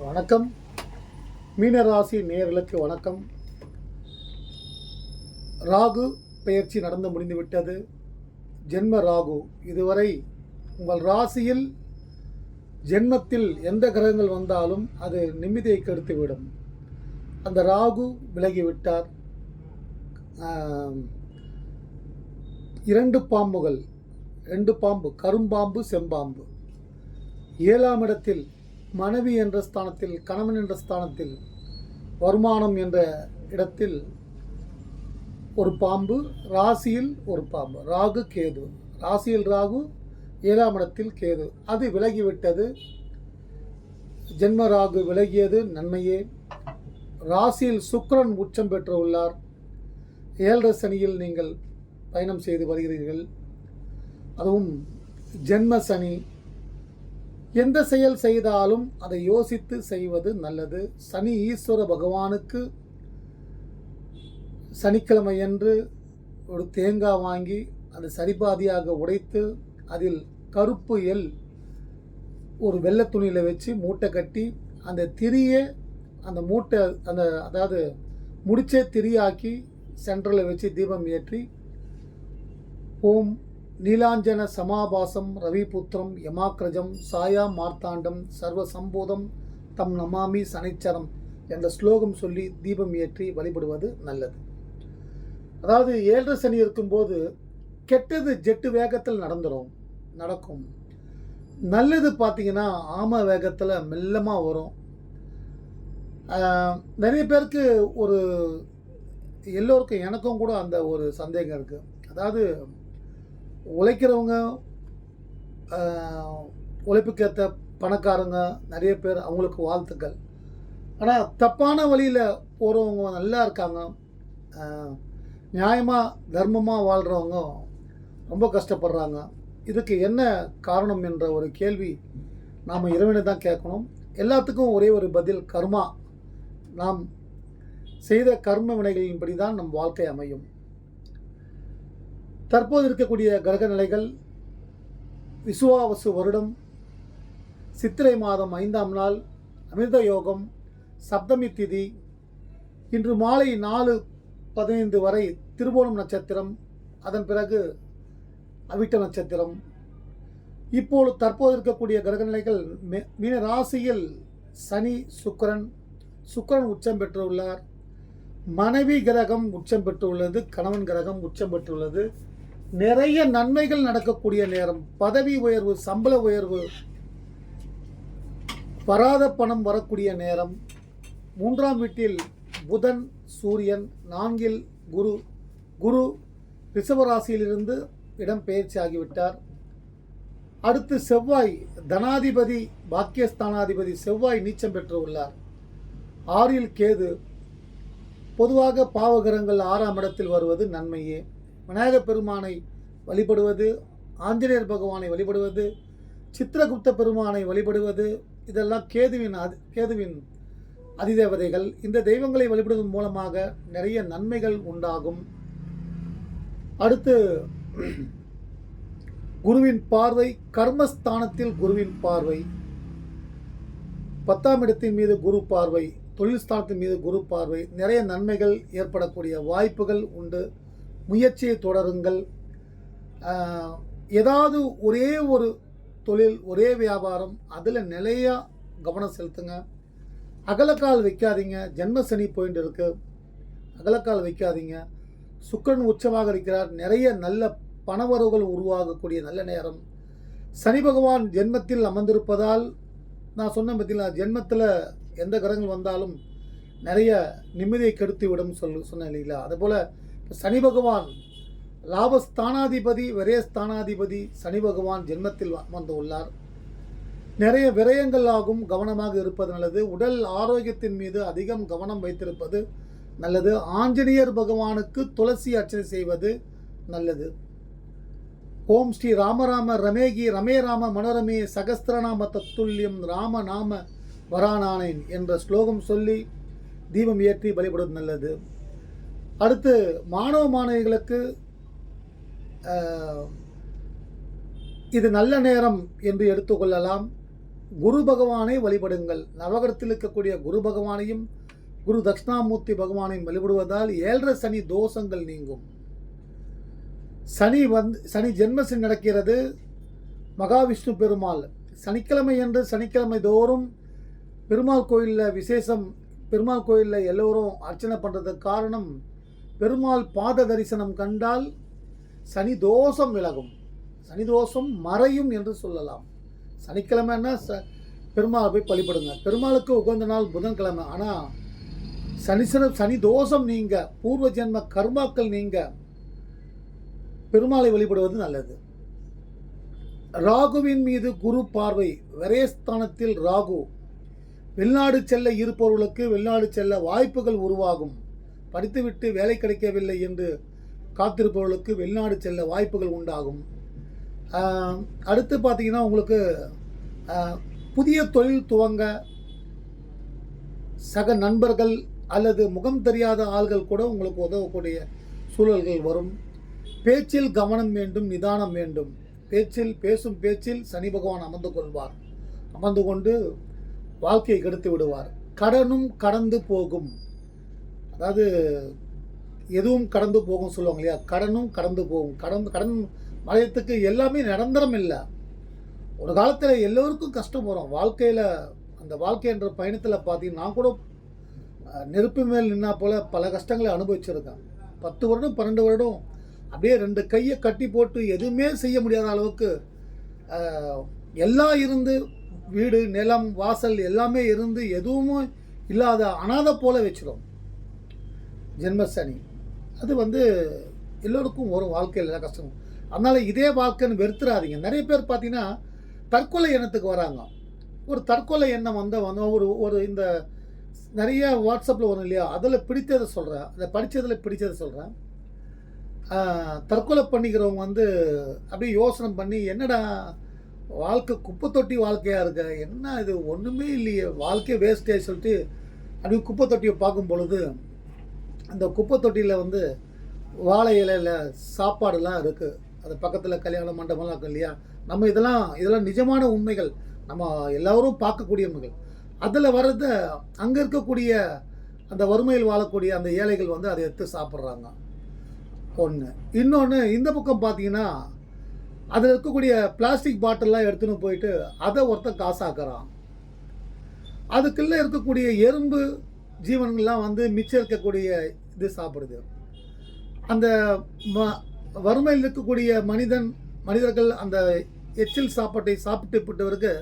வணக்கம். மீனராசி நேர்களுக்கு வணக்கம். ராகு பெயர்ச்சி நடந்து முடிந்துவிட்டது. ஜென்ம ராகு. இதுவரை உங்கள் ராசியில் ஜென்மத்தில் எந்த கிரகங்கள் வந்தாலும் அது நிம்மதியை கெடுத்துவிடும். அந்த ராகு விலகிவிட்டார். இரண்டு பாம்புகள். ரெண்டு பாம்பு. கரும்பாம்பு செம்பாம்பு. ஏழாம் இடத்தில் மனைவி என்ற ஸ்தானத்தில் கணவன் என்ற ஸ்தானத்தில் வருமானம் என்ற இடத்தில் ஒரு பாம்பு ராசியில் ஒரு பாம்பு. ராகு கேது. ராசியில் ராகு ஏழாம் இடத்தில் கேது. அது விலகிவிட்டது. ஜென்ம ராகு விலகியது நன்மையே. ராசியில் சுக்கரன் உச்சம் பெற்று உள்ளார். ஏழரை சனியில் நீங்கள் பயணம் செய்து வருகிறீர்கள். அதுவும் ஜென்ம சனி. எந்த செயல் செய்தாலும் அதை யோசித்து செய்வது நல்லது. சனி ஈஸ்வர பகவானுக்கு சனிக்கிழமையன்று ஒரு தேங்காய் வாங்கி அதை சரிபாதியாக உடைத்து அதில் கருப்பு எல் ஒரு வெள்ளை துணியில் வச்சு மூட்டை கட்டி அந்த திரியை அந்த மூட்டை அந்த அதாவது முடிச்சே திரியாக்கி சென்டரில் வச்சு தீபம் ஏற்றி ஓம் நீலாஞ்சன சமாபாசம் ரவிபுத்திரம் யமாக்ரஜம் சாயா மார்த்தாண்டம் சர்வ சம்போதம் தம் நமாமி சனிச்சரம் என்ற ஸ்லோகம் சொல்லி தீபம் ஏற்றி வழிபடுவது நல்லது. அதாவது ஏழரை சனி இருக்கும்போது கெட்டது ஜெட்டு வேகத்தில் நடந்துடும் நடக்கும். நல்லது பார்த்தீங்கன்னா ஆம வேகத்தில் மெல்லமாக வரும். நிறைய பேருக்கு ஒரு எல்லோருக்கும் எனக்கும் கூட அந்த ஒரு சந்தேகம் இருக்குது அதாவது உழைக்கிறவங்க உழைப்புக்கேற்ற பணக்காரங்க நிறைய பேர் அவங்களுக்கு வாழ்த்துக்கள். ஆனால் தப்பான வழியில் போகிறவங்க நல்லா இருக்காங்க. நியாயமாக தர்மமாக வாழ்கிறவங்க ரொம்ப கஷ்டப்படுறாங்க. இதுக்கு என்ன காரணம் என்ற ஒரு கேள்வி நாம் இறைவனை தான் கேட்கணும். எல்லாத்துக்கும் ஒரே ஒரு பதில் கர்மா. நாம் செய்த கர்ம வினைகளின்படி தான் நம் வாழ்க்கை அமையும். தற்போது இருக்கக்கூடிய கிரக நிலைகள் விசுவாவசு வருடம் சித்திரை மாதம் ஐந்தாம் நாள் அமிர்த யோகம் சப்தமி திதி இன்று மாலை நாலு பதினைந்து வரை திருவோணம் நட்சத்திரம் அதன் பிறகு அவிட்ட நட்சத்திரம். இப்போது தற்போது இருக்கக்கூடிய கிரகநிலைகள் மே- மீன ராசியில் சனி சுக்கிரன் சுக்கரன் உச்சம் பெற்றுள்ளார். மனைவி கிரகம் உச்சம் பெற்றுள்ளது கணவன் கிரகம் உச்சம் பெற்றுள்ளது. நிறைய நன்மைகள் நடக்கக்கூடிய நேரம். பதவி உயர்வு சம்பள உயர்வு வராத பணம் வரக்கூடிய நேரம். மூன்றாம் வீட்டில் புதன் சூரியன் நான்கில் குரு. குரு ரிஷபராசியிலிருந்து இடம் பெயர்ச்சி ஆகிவிட்டார். அடுத்து செவ்வாய் தனாதிபதி பாக்கியஸ்தானாதிபதி செவ்வாய் நீச்சம் பெற்று உள்ளார். ஆறில் கேது. பொதுவாக பாவகரங்கள் ஆறாம் இடத்தில் வருவது நன்மையே. விநாயகப் பெருமானை வழிபடுவது ஆஞ்சநேயர் பகவானை வழிபடுவது சித்திரகுப்த பெருமானை வழிபடுவது இதெல்லாம் கேதுவின் அது கேதுவின் அதிதேவதைகள். இந்த தெய்வங்களை வழிபடுவதன் மூலமாக நிறைய நன்மைகள் உண்டாகும். அடுத்து குருவின் பார்வை கர்மஸ்தானத்தில் குருவின் பார்வை. பத்தாம் இடத்தின் மீது குரு பார்வை தொழில் ஸ்தானத்தின் மீது குரு பார்வை. நிறைய நன்மைகள் ஏற்படக்கூடிய வாய்ப்புகள் உண்டு. முயற்சியை தொடருங்கள். ஏதாவது ஒரே ஒரு தொழில் ஒரே வியாபாரம் அதில் நிலையாக கவனம் செலுத்துங்க. அகலக்கால் வைக்காதீங்க ஜென்ம சனி போயிட்டு இருக்குது அகலக்கால் வைக்காதீங்க. சுக்கரன் உச்சமாக இருக்கிறார். நிறைய நல்ல பணவரவுகள் உருவாகக்கூடிய நல்ல நேரம். சனி பகவான் ஜென்மத்தில் அமர்ந்திருப்பதால் நான் சொன்ன பார்த்தீங்களா ஜென்மத்தில் எந்த கிரகங்கள் வந்தாலும் நிறைய நிம்மதியை கெடுத்து விடும் சொல்லு சொன்னேன் இல்லைங்களா? அதுபோல் சனி பகவான் லாபஸ்தானாதிபதி விரயஸ்தானாதிபதி சனி பகவான் ஜென்மத்தில் வந்து உள்ளார் நிறைய விரயங்கள் ஆகும் கவனமாக இருப்பது நல்லது. உடல் ஆரோக்கியத்தின் மீது அதிகம் கவனம் வைத்திருப்பது நல்லது. ஆஞ்சநேயர் பகவானுக்கு துளசி அர்ச்சனை செய்வது நல்லது. ஓம் ஸ்ரீ ராமராம ரமேகி ரமே ராம மனோரமே சகஸ்திரநாம தத்துல்யம் ராம நாம வரானானேன் என்ற ஸ்லோகம் சொல்லி தீபம் ஏற்றி வழிபடுவது நல்லது. அடுத்து மாணவ மாணவிகளுக்கு இது நல்ல நேரம் என்று எடுத்துக்கொள்ளலாம் குரு பகவானை வழிபடுங்கள். நவகரத்தில் இருக்கக்கூடிய குரு பகவானையும் குரு தட்சிணாமூர்த்தி பகவானையும் வழிபடுவதால் ஏழரை சனி தோஷங்கள் நீங்கும். சனி வந்து சனி ஜென்மசனி நடக்கிறது. மகாவிஷ்ணு பெருமாள். சனிக்கிழமை என்று சனிக்கிழமை தோறும் பெருமாள் கோயிலில் விசேஷம் பெருமாள் கோயிலில் எல்லோரும் அர்ச்சனை பண்ணுறதுக்கு காரணம் பெருமாள் பாத தரிசனம் கண்டால் சனி தோஷம் விலகும். சனி தோஷம் மறையும் என்று சொல்லலாம். சனிக்கிழமைன்னா ச பெருமாளை போய் பழிபடுங்க பெருமாளுக்கு உகந்த நாள் புதன்கிழமை. ஆனால் சனிசன சனி தோஷம் நீங்க பூர்வ ஜென்ம கர்மாக்கள் நீங்க பெருமாளை வழிபடுவது நல்லது. ராகுவின் மீது குரு பார்வை விரயஸ்தானத்தில் ராகு. வெளிநாடு செல்ல இருப்பவர்களுக்கு வெளிநாடு செல்ல வாய்ப்புகள் உருவாகும். படித்துவிட்டு வேலை கிடைக்கவில்லை என்று காத்திருப்பவர்களுக்கு வெளிநாடு செல்ல வாய்ப்புகள் உண்டாகும். அடுத்து பார்த்தீங்கன்னா உங்களுக்கு புதிய தொழில் துவங்க சக நண்பர்கள் அல்லது முகம் தெரியாத ஆள்கள் கூட உங்களுக்கு உதவக்கூடிய சூழல்கள் வரும். பேச்சில் கவனம் வேண்டும் நிதானம் வேண்டும். பேச்சில் பேசும் பேச்சில் சனி பகவான் அமர்ந்து கொள்வார். அமர்ந்து கொண்டு வாழ்க்கையை கெடுத்து விடுவார். கடனும் கடந்து போகும். அதாவது எதுவும் கடந்து போகும் சொல்லுவாங்க இல்லையா? கடனும் கடந்து போகும். கடந்து கடன் மலையத்துக்கு எல்லாமே நிரந்தரம் இல்லை. ஒரு காலத்தில் எல்லோருக்கும் கஷ்டம் வரும். வாழ்க்கையில் அந்த வாழ்க்கைன்ற பயணத்தில் பார்த்தீங்கன்னா நான் கூட நெருப்பு மேல் நின்னா போல் பல கஷ்டங்களை அனுபவிச்சிருக்கேன். பத்து வருடம் பன்னெண்டு வருடம் அப்படியே ரெண்டு கையை கட்டி போட்டு எதுவுமே செய்ய முடியாத அளவுக்கு எல்லாம் இருந்து வீடு நிலம் வாசல் எல்லாமே இருந்து எதுவும் இல்லாத அனாதை போல வச்சிடும் ஜென்மசனி. அது வந்து எல்லோருக்கும் ஒரு வாழ்க்கையில் தான் கஷ்டம். அதனால் இதே வாழ்க்கைன்னு வெறுத்துறாதீங்க. நிறைய பேர் பார்த்தீங்கன்னா தற்கொலை எண்ணத்துக்கு வராங்க. ஒரு தற்கொலை எண்ணம் வந்த வந்து ஒரு ஒரு இந்த நிறைய வாட்ஸ்அப்பில் வரும் இல்லையா? அதில் பிடித்ததை சொல்கிறேன் அதை படித்ததில் பிடித்ததை சொல்கிறேன் தற்கொலை பண்ணிக்கிறவங்க வந்து அப்படியே யோசனை பண்ணி என்னடா வாழ்க்கை குப்பை தொட்டி வாழ்க்கையாக இருக்க? என்ன இது? ஒன்றுமே இல்லையே. வாழ்க்கையே வேஸ்டே சொல்லிட்டு அப்படியே குப்பை தொட்டியை பார்க்கும் பொழுது அந்த குப்பை தொட்டியில் வந்து வாழை இலையில் சாப்பாடுலாம் இருக்குது அது பக்கத்தில் கல்யாண மண்டபம்லாம் இருக்கு இல்லையா? நம்ம இதெல்லாம் இதெல்லாம் நிஜமான உண்மைகள். நம்ம எல்லோரும் பார்க்கக்கூடிய உண்மைகள். அதில் வர்றத அங்கே இருக்கக்கூடிய அந்த வறுமையில் வாழக்கூடிய அந்த ஏழைகள் வந்து அதை எடுத்து சாப்பிட்றாங்க. ஒன்று இன்னொன்று இந்த பக்கம் பார்த்தீங்கன்னா அதில் இருக்கக்கூடிய பிளாஸ்டிக் பாட்டில்லாம் எடுத்துன்னு போயிட்டு அதை ஒருத்தன் காசாக்குறான். அதுக்குள்ளே இருக்கக்கூடிய எறும்பு ஜீவன்கள்லாம் வந்து மிச்சம் இருக்கக்கூடிய இது சாப்பிடுது. அந்த ம வறுமையில் இருக்கக்கூடிய மனிதன் மனிதர்கள் அந்த எச்சில் சாப்பாட்டை சாப்பிட்டு விட்டவருக்கு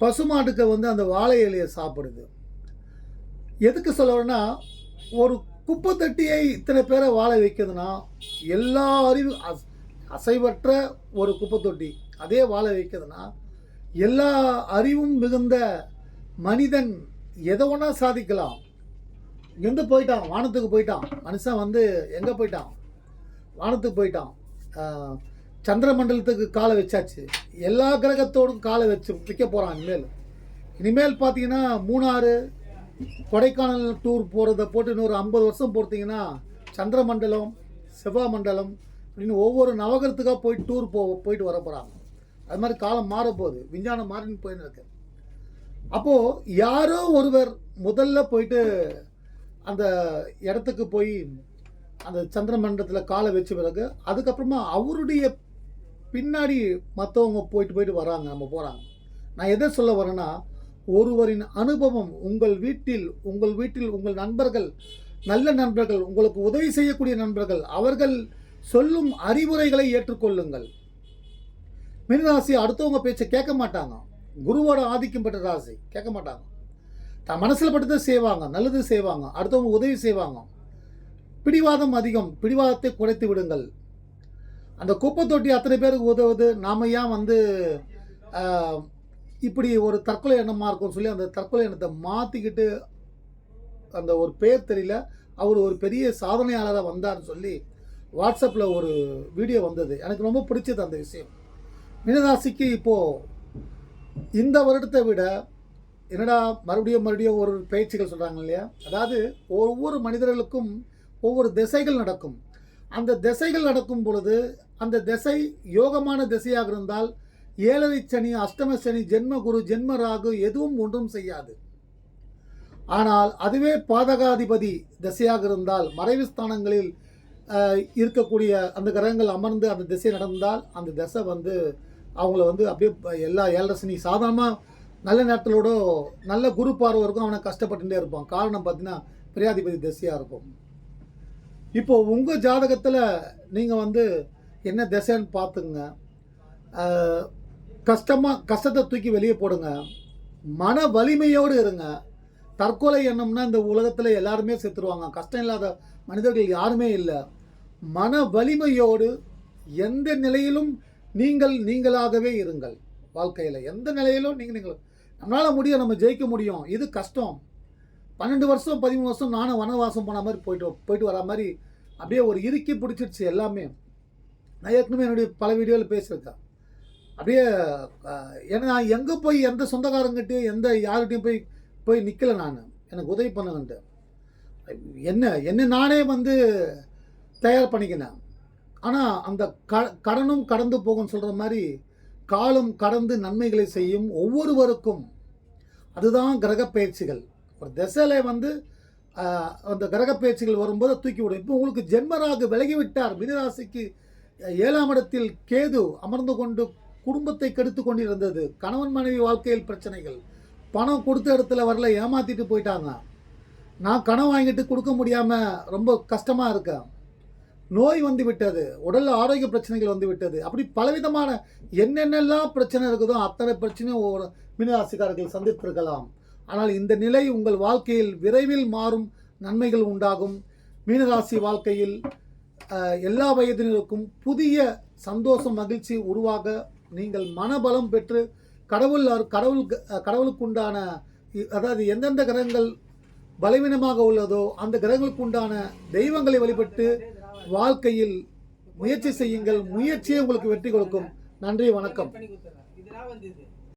பசுமாட்டுக்கு வந்து அந்த வாழை இலையை சாப்பிடுது. எதுக்கு சொல்லணும்னா ஒரு குப்பை தட்டியை இத்தனை பேரை வாழ வைக்கிறதுனா எல்லா அறிவு அஸ்- அசைவற்ற ஒரு குப்பை தொட்டி அதே வாழ வைக்கிறதுனா எல்லா அறிவும் மிகுந்த மனிதன் எதை ஒன்றா சாதிக்கலாம். இங்கேருந்து போயிட்டான் வானத்துக்கு போயிட்டான். மனுஷன் வந்து எங்கே போயிட்டான்? வானத்துக்கு போயிட்டான். சந்திரமண்டலத்துக்கு சந்திர மண்டலத்துக்கு காலை வச்சாச்சு. எல்லா கிரகத்தோடும் காலை வச்சு வைக்க போகிறான் இனிமேல். இனிமேல் பார்த்தீங்கன்னா மூணாறு கொடைக்கானல் டூர் போகிறத போட்டு இன்னொரு ஐம்பது வருஷம் பொறுத்தீங்கன்னா சந்திர மண்டலம் மண்டலம் அப்படின்னு ஒவ்வொரு நவகரத்துக்காக போய் டூர் போ போயிட்டு வர போகிறாங்க அது மாதிரி காலம் மாறப்போகுது. விஞ்ஞானம் மாறின்னு போயின்னு இருக்கு. அப்போது யாரோ ஒருவர் முதல்ல போயிட்டு அந்த இடத்துக்கு போய் அந்த சந்திர மண்டலத்தில் காலை வச்ச பிறகு அதுக்கப்புறமா அவருடைய பின்னாடி மற்றவங்க போயிட்டு போயிட்டு வராங்க நம்ம போகிறாங்க நான் எதை சொல்ல வரேன்னா ஒருவரின் அனுபவம் உங்கள் வீட்டில் உங்கள் வீட்டில் உங்கள் நண்பர்கள் நல்ல நண்பர்கள் உங்களுக்கு உதவி செய்யக்கூடிய நண்பர்கள் அவர்கள் சொல்லும் அறிவுரைகளை ஏற்றுக்கொள்ளுங்கள். மீனராசி அடுத்தவங்க பேச்சை கேட்க மாட்டாங்க. குருவோட ஆதிக்கம் பெற்ற ராசி கேட்க மாட்டாங்க. தான் மனசில் பட்டதை செய்வாங்க நல்லது செய்வாங்க அடுத்தவங்க உதவி செய்வாங்க. பிடிவாதம் அதிகம் பிடிவாதத்தை குறைத்து விடுங்கள். அந்த குப்பை தொட்டி அத்தனை பேருக்கு உதவுது நாம் ஏன் வந்து இப்படி ஒரு தற்கொலை எண்ணமாக இருக்கும்னு சொல்லி அந்த தற்கொலை எண்ணத்தை மாற்றிக்கிட்டு அந்த ஒரு பேர் தெரியல அவர் ஒரு பெரிய சாதனையாளராக வந்தார்னு சொல்லி வாட்ஸ்அப்பில் ஒரு வீடியோ வந்தது. எனக்கு ரொம்ப பிடிச்சது அந்த விஷயம். மீனராசிக்கு இப்போது இந்த வருடத்தை விட என்னடா மறுபடியும் மறுபடியும் ஒரு பயிற்சிகள் சொல்கிறாங்க இல்லையா? அதாவது ஒவ்வொரு மனிதர்களுக்கும் ஒவ்வொரு திசைகள் நடக்கும். அந்த திசைகள் நடக்கும் பொழுது அந்த திசை யோகமான திசையாக இருந்தால் ஏழரை சனி அஷ்டம சனி ஜென்ம குரு ஜென்ம ராகு எதுவும் ஒன்றும் செய்யாது. ஆனால் அதுவே பாதகாதிபதி திசையாக இருந்தால் மறைவு ஸ்தானங்களில் இருக்கக்கூடிய அந்த கிரகங்கள் அமர்ந்து அந்த திசை நடந்தால் அந்த திசை வந்து அவங்கள வந்து அப்படியே எல்லா ஏழரை சனி சாதாரணமாக நல்ல நேரத்திலோட நல்ல குரு பார்வை இருக்கும் அவனை கஷ்டப்பட்டுட்டே இருப்பான். காரணம் பார்த்தீங்கன்னா பிரியாதிபதி திசையாக இருக்கும். இப்போ உங்கள் ஜாதகத்தில் நீங்கள் வந்து என்ன திசைன்னு பார்த்துங்க கஷ்டமாக கஷ்டத்தை தூக்கி வெளியே போடுங்க. மன வலிமையோடு இருங்க. தற்கொலை எண்ணம்னா இந்த உலகத்தில் எல்லாருமே செத்துருவாங்க. கஷ்டம் இல்லாத மனிதர்கள் யாருமே இல்லை. மன வலிமையோடு எந்த நிலையிலும் நீங்கள் நீங்களாகவே இருங்கள். வாழ்க்கையில் எந்த நிலையிலும் நீங்கள் நீங்கள் நம்மளால் முடியும் நம்ம ஜெயிக்க முடியும். இது கஷ்டம். பன்னெண்டு வருஷம் பதிமூணு வருஷம் நானும் வனவாசம் போன மாதிரி போயிட்டு போயிட்டு வர மாதிரி அப்படியே ஒரு இறுக்கி பிடிச்சிருச்சு எல்லாமே. நான் ஏற்கனவே என்னுடைய பல வீடியோவில் பேசியிருக்கேன். அப்படியே ஏன்னா நான் எங்கே போய் எந்த சொந்தக்காரங்கிட்டையும் எந்த யார்கிட்டையும் போய் போய் நிற்கல நான். எனக்கு உதவி பண்ணுங்கன்ட்டு என்ன என்ன நானே வந்து தயார் பண்ணிக்கினேன். ஆனால் அந்த க கடனும் கடந்து போகும்னு சொல்கிற மாதிரி காலம் கடந்து நன்மைகளை செய்யும் ஒவ்வொருவருக்கும் அதுதான் கிரக பயிற்சிகள் ஒரு திசையில் வந்து அந்த கிரக பயிற்சிகள் வரும்போது தூக்கி விடும். இப்போ உங்களுக்கு ஜென்மராக விலகி விட்டார் மினராசிக்கு ஏழாம் இடத்தில் கேது அமர்ந்து கொண்டு குடும்பத்தை கெடுத்து கொண்டிருந்தது. கணவன் மனைவி வாழ்க்கையில் பிரச்சனைகள். பணம் கொடுத்த இடத்துல வரல ஏமாத்திட்டு போயிட்டாங்க. நான் கணம் வாங்கிட்டு கொடுக்க முடியாமல் ரொம்ப கஷ்டமாக இருக்கேன். நோய் வந்து விட்டது உடல் ஆரோக்கிய பிரச்சனைகள் வந்து விட்டது அப்படி பலவிதமான என்னென்னலாம் பிரச்சனை இருக்குதோ அத்தனை பிரச்சனையும் ஒரு மீனராசிக்காரர்கள் சந்தித்திருக்கலாம். ஆனால் இந்த நிலை உங்கள் வாழ்க்கையில் விரைவில் மாறும் நன்மைகள் உண்டாகும். மீனராசி வாழ்க்கையில் எல்லா வயதினருக்கும் புதிய சந்தோஷம் மகிழ்ச்சி உருவாக நீங்கள் மனபலம் பெற்று கடவுள் கடவுள் கடவுளுக்குண்டான அதாவது எந்தெந்த கிரகங்கள் பலவீனமாக உள்ளதோ அந்த கிரகங்களுக்கு உண்டான தெய்வங்களை வழிபட்டு வாழ்க்கையில் முயற்சி செய்யுங்கள் முயற்சியே உங்களுக்கு வெற்றி கொடுக்கும். நன்றி வணக்கம்.